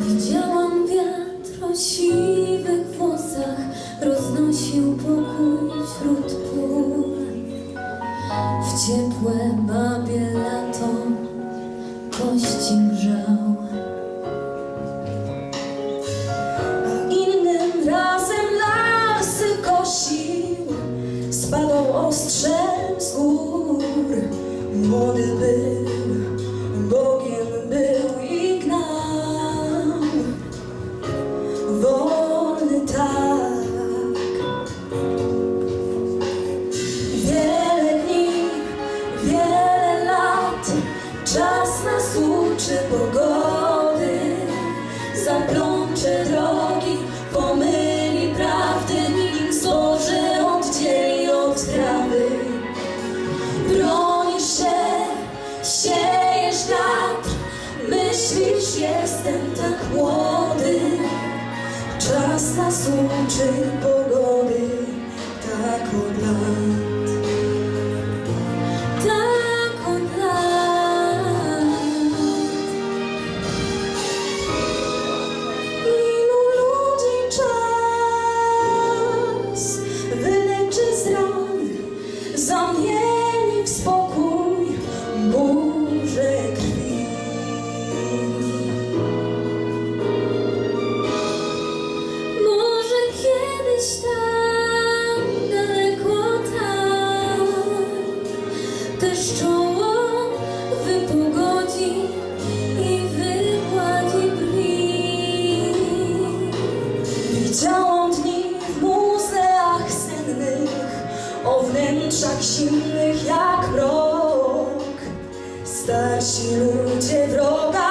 Widziałam wiatr o siwych włosach Roznosił pokój wśród pól W ciepłe babie lato Kości grzał Innym razem lasy kosił, spadał ostrzem z gór. Młody był, pogody. Zaplącze drogi, pomyli prawdy, nim zboże oddzieli od trawy. Bronisz się, siejesz wiatr, myślisz, jestem tak młody. Czas nas uczy pogody, wnętrzach zimnych jak mrok. Starsi ludzie wroga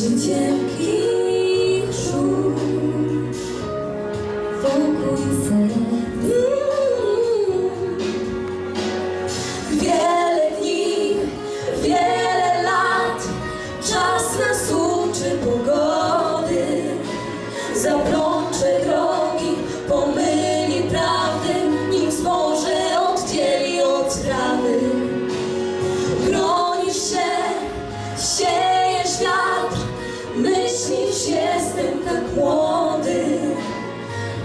整天疲。Myślisz, jestem tak młody.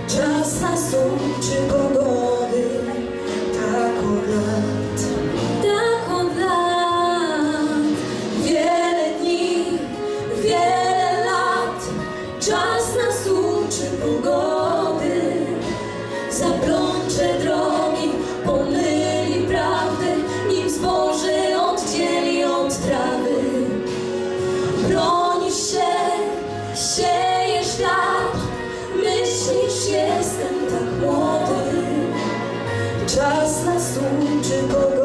Czas na sum czy pogody. Tak od lat Tak od lat. Wiele dni, wiele lat. Czas Час нас учить кого.